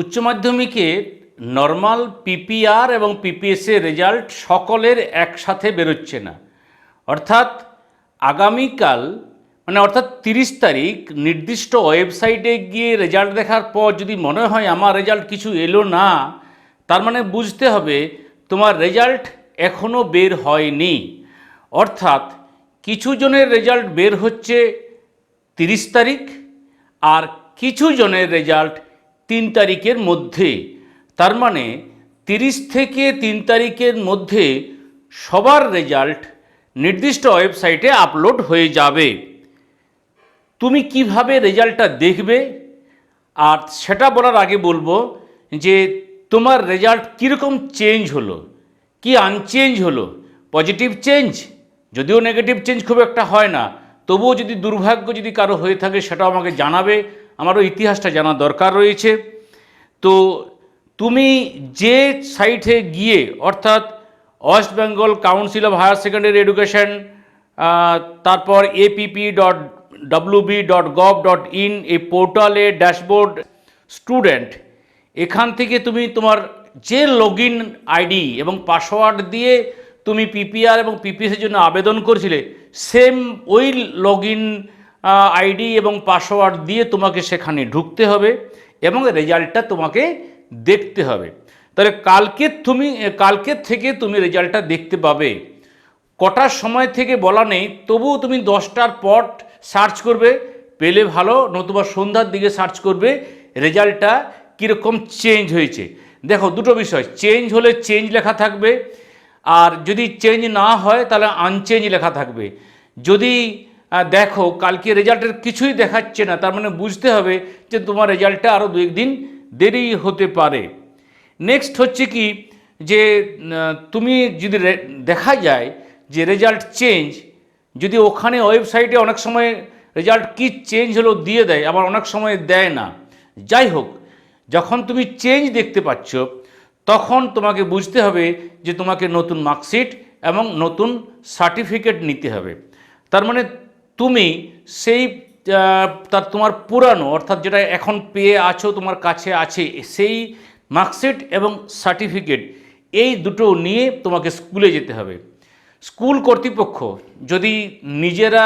উচ্চ মাধ্যমিকে normal PPR এবং পিপিএসএ রেজাল্ট সকলের একসাথে বেরোচ্ছে না। অর্থাৎ আগামীকাল মানে অর্থাৎ তিরিশ তারিখ নির্দিষ্ট ওয়েবসাইটে গিয়ে রেজাল্ট দেখার পর যদি মনে হয় আমার রেজাল্ট কিছু এলো না, তার মানে বুঝতে হবে তোমার রেজাল্ট এখনও বের হয়নি। অর্থাৎ কিছু জনের রেজাল্ট বের হচ্ছে তিরিশ তারিখ আর কিছু জনের রেজাল্ট তিন তারিখের মধ্যে, তার মানে তিরিশ থেকে তিন তারিখের মধ্যে সবার রেজাল্ট নির্দিষ্ট ওয়েবসাইটে আপলোড হয়ে যাবে। তুমি কীভাবে রেজাল্টটা দেখবে? আর সেটা বলার আগে বলব যে তোমার রেজাল্ট কীরকম চেঞ্জ হলো? কি আনচেঞ্জ হলো? Positive change? যদিও নেগেটিভ চেঞ্জ খুব একটা হয় না, তবুও যদি দুর্ভাগ্য যদি কারও হয়ে থাকে সেটাও আমাকে জানাবে। আমারও ইতিহাসটা জানা দরকার রয়েছে। তো তুমি যে সাইটে গিয়ে, অর্থাৎ West Bengal Council of Higher Secondary Education তারপর app dot WB dot gov dot in এই পোর্টালে ড্যাশবোর্ড স্টুডেন্ট, এখান থেকে তুমি তোমার যে লগ ইন আইডি এবং পাসওয়ার্ড দিয়ে তুমি পিপিআর এবং পিপিএসের জন্য আবেদন করেছিলে সেম ওই লগ ইন আইডি এবং পাসওয়ার্ড দিয়ে তোমাকে সেখানে ঢুকতে হবে এবং রেজাল্টটা তোমাকে দেখতে হবে। তাহলে কালকে তুমি কালকের থেকে তুমি রেজাল্টটা দেখতে পাবে। কটার সময় থেকে বলা নেই, তবুও তুমি দশটার পর সার্চ করবে, পেলে ভালো, নতুবা সন্ধ্যার দিকে সার্চ করবে, রেজাল্টটা কীরকম চেঞ্জ হয়েছে। দেখো, দুটো বিষয়, চেঞ্জ হলে চেঞ্জ লেখা থাকবে, আর যদি চেঞ্জ না হয়, তাহলে আনচেঞ্জ লেখা থাকবে। যদি দেখো, কালকে রেজাল্টের কিছুই দেখাচ্ছে না। তার মানে বুঝতে হবে যে তোমার রেজাল্টটা আরও দু একদিন দেরি হতে পারে। নেক্সট হচ্ছে কি যে তুমি যদি দেখা যায় যে রেজাল্ট চেঞ্জ যদি ওখানে ওয়েবসাইটে অনেক সময় রেজাল্ট কি চেঞ্জ হলো দিয়ে দেয়, আবার অনেক সময় দেয় না। যাই হোক, যখন তুমি চেঞ্জ দেখতে পাচ্ছ, তখন তোমাকে বুঝতে হবে যে তোমাকে নতুন মার্কশিট এবং নতুন সার্টিফিকেট নিতে হবে। তার মানে তুমি সেই তার তোমার পুরানো, অর্থাৎ যেটা এখন পেয়ে আছো, তোমার কাছে আছে, সেই মার্কশিট এবং সার্টিফিকেট, এই দুটো নিয়ে তোমাকে স্কুলে যেতে হবে। স্কুল কর্তৃপক্ষ যদি নিজেরা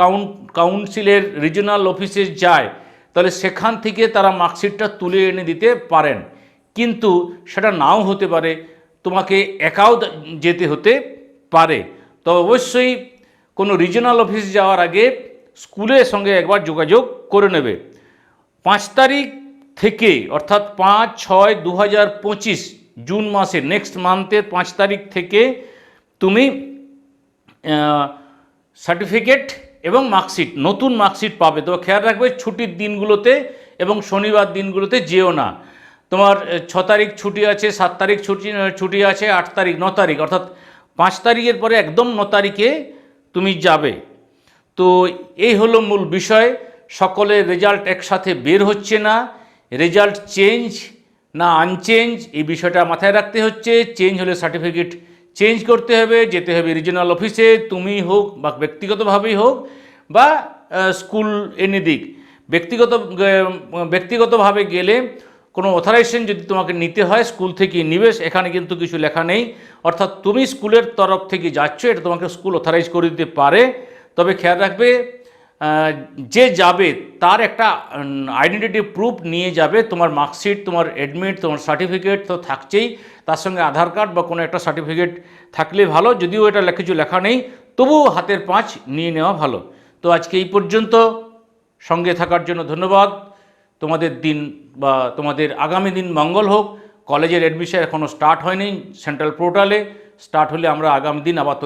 কাউন্ট কাউন্সিলের রিজনাল অফিসে যায়, তাহলে সেখান থেকে তারা মার্কশিটটা তুলে এনে দিতে পারেন। কিন্তু সেটা নাও হতে পারে, তোমাকে একাও যেতে হতে পারে। তো অবশ্যই কোনো রিজনাল অফিস যাওয়ার আগে স্কুলের সঙ্গে একবার যোগাযোগ করে নেবে। পাঁচ তারিখ থেকে, অর্থাৎ পাঁচ, ছয় দু জুন মাসে নেক্সট মান্থের পাঁচ তারিখ থেকে তুমি সার্টিফিকেট এবং মার্কশিট নতুন মার্কশিট পাবে। তো খেয়াল রাখবে, ছুটির দিনগুলোতে এবং শনিবার দিনগুলোতে যেও না। তোমার ছ তারিখ ছুটি আছে, সাত তারিখ ছুটি ছুটি আছে, আট তারিখ, ন তারিখ, অর্থাৎ পাঁচ তারিখের পরে একদম ন তারিখে তুমি যাবে। তো এই হলো মূল বিষয়। সকলের রেজাল্ট একসাথে বের হচ্ছে না। রেজাল্ট চেঞ্জ না আনচেঞ্জ এই বিষয়টা মাথায় রাখতে হচ্ছে। চেঞ্জ হলে সার্টিফিকেট চেঞ্জ করতে হবে, যেতে হবে রিজনাল অফিসে তুমি হোক বা ব্যক্তিগতভাবেই হোক বা স্কুল এনে দিক। ব্যক্তিগত ব্যক্তিগতভাবে গেলে কোনো অথরাইজেশন যদি তোমাকে নিতে হয় স্কুল থেকে নিবেশ, এখানে কিন্তু কিছু লেখা নেই। অর্থাৎ তুমি স্কুলের তরফ থেকে যাচ্ছ, এটা তোমাকে স্কুল অথরাইজ করে দিতে পারে। তবে খেয়াল রাখবে যে যাবে তার একটা আইডেন্টিটি প্রুফ নিয়ে যাবে। তোমার মার্কশিট তোমার অ্যাডমিট তোমার সার্টিফিকেট তো থাকছেই। তার সঙ্গে আধার কার্ড বা কোনো একটা সার্টিফিকেট থাকলে ভালো, যদিও এটা কিছু লেখা নেই, তবুও হাতের পাঁচ নিয়ে নেওয়া ভালো। তো আজকে এই পর্যন্ত, সঙ্গে থাকার জন্য ধন্যবাদ। তোমাদের দিন বা তোমাদের আগামী দিন মঙ্গল হোক, কলেজের অ্যাডমিশন এখনও স্টার্ট হয়নি সেন্ট্রাল পোর্টালে স্টার্ট হলে আমরা আগামী দিন আবার